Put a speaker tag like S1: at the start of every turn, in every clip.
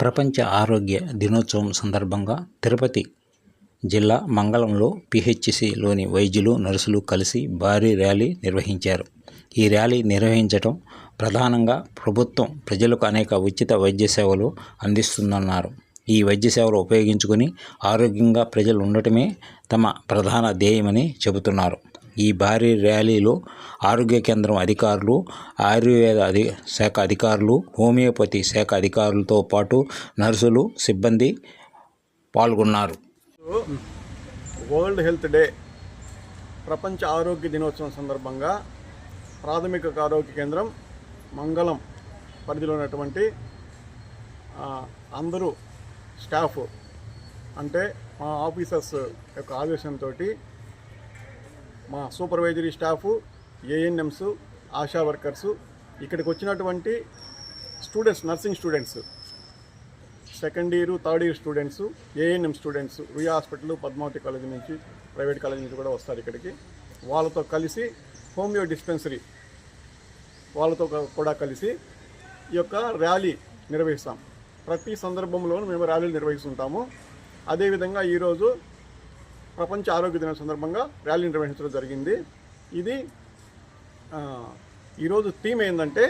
S1: ప్రపంచ ఆరోగ్య దినోత్సవం సందర్భంగా తిరుపతి జిల్లా మంగళంలో పిహెచ్సిలోని వైద్యులు నర్సులు కలిసి భారీ ర్యాలీ నిర్వహించారు. ఈ ర్యాలీ నిర్వహించడం ప్రధానంగా ప్రభుత్వం ప్రజలకు అనేక ఉచిత వైద్య సేవలు అందిస్తుందన్నారు. ఈ వైద్య సేవలు ఉపయోగించుకొని ఆరోగ్యంగా ప్రజలు ఉండటమే తమ ప్రధాన ధ్యేయమని చెబుతున్నారు. ఈ భారీ ర్యాలీలో ఆరోగ్య కేంద్రం అధికారులు ఆయుర్వేద అధి శాఖ అధికారులు హోమియోపతి శాఖ అధికారులతో పాటు నర్సులు సిబ్బంది పాల్గొన్నారు.
S2: వరల్డ్ హెల్త్ డే ప్రపంచ ఆరోగ్య దినోత్సవం సందర్భంగా ప్రాథమిక ఆరోగ్య కేంద్రం మంగళం పరిధిలో ఉన్నటువంటి అందరూ స్టాఫ్ అంటే మా ఆఫీసర్స్ యొక్క ఆదేశంతో మా supervisory staff ANMs Asha workers ఇక్కడికి వచ్చినటువంటి students nursing students second year third year students ANM students Ruia hospital Padmavathi college నుంచి ప్రైవేట్ కాలేజ్ నుంచి కూడా వస్తారు ఇక్కడికి. వాళ్ళతో కలిసి హోమియో డిస్పెన్సరీ వాళ్ళతో కూడా కలిసి ఈ యొక్క ర్యాలీ నిర్వహిస్తాం. ప్రతి సందర్భంలోనూ మేము ర్యాలీలు నిర్వహిస్తుంటాము. అదేవిధంగా ఈరోజు ప్రపంచ ఆరోగ్య దినం సందర్భంగా ర్యాలీ నిర్వహించడం జరిగింది. ఇది ఈరోజు థీమ్ ఏంటంటే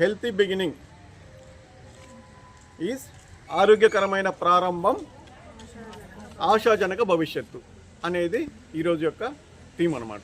S2: హెల్తీ బిగినింగ్ ఈజ్ ఆరోగ్యకరమైన ప్రారంభం ఆశాజనక భవిష్యత్తు అనేది ఈరోజు యొక్క థీమ్ అన్నమాట.